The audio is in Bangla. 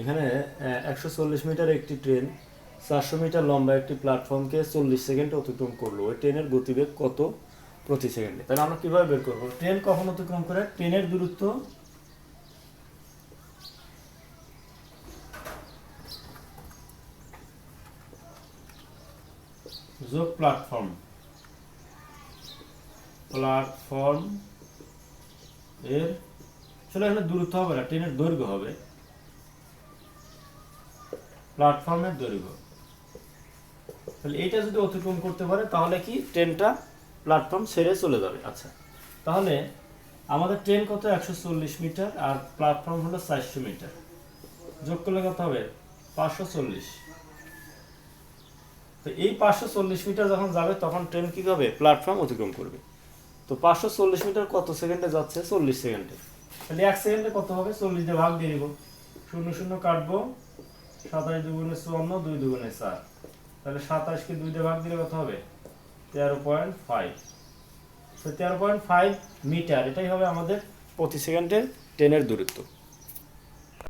এখানে একশো চল্লিশ মিটার একটি ট্রেন চারশো মিটার লম্বা একটি প্ল্যাটফর্মকে চল্লিশ সেকেন্ড অতিক্রম করল। ওই ট্রেনের গতিবেগ কত? প্রতি সেকেন্ডে তাহলে আমরা কীভাবে বের করব? ট্রেন কখন অতিক্রম করে? ট্রেনের দূরত্ব? যোগ প্ল্যাটফর্ম প্ল্যাটফর্ম এর আসলে এখানে দূরত্ব হবে না ট্রেনের দৈর্ঘ্য হবে। প্ল্যাটফর্মের দৈর্ঘ্য। তাহলে এইটা যদি অতিক্রম করতে পারে তাহলে কি? ট্রেনটা প্ল্যাটফর্ম ছেড়ে চলে যাবে। আচ্ছা। তাহলে আমাদের ট্রেন কত? একশো চল্লিশ মিটার আর প্ল্যাটফর্ম হলো চারশো মিটার। যোগ করলে কত হবে? পাঁচশো চল্লিশ। তো এই পাঁচশো চল্লিশ মিটার যখন যাবে তখন ট্রেন কি হবে প্ল্যাটফর্ম অতিক্রম করবে। তো পাঁচশো চল্লিশ মিটার কত সেকেন্ডে যাচ্ছে? চল্লিশ সেকেন্ডে। তাহলে এক সেকেন্ডে কত হবে? চল্লিশ দিয়ে ভাগ দিয়ে দিব শূন্য শূন্য কাটবো। সাতাশ দুগুণে চুয়ান্ন, দুই দুগুণে চার। তাহলে সাতাশকে দুই দিয়ে ভাগ দিলে কত হবে? তেরো পয়েন্ট ফাইভ। তো তেরো পয়েন্ট ফাইভ মিটার, এটাই হবে আমাদের প্রতি সেকেন্ডে ট্রেনের দূরত্ব।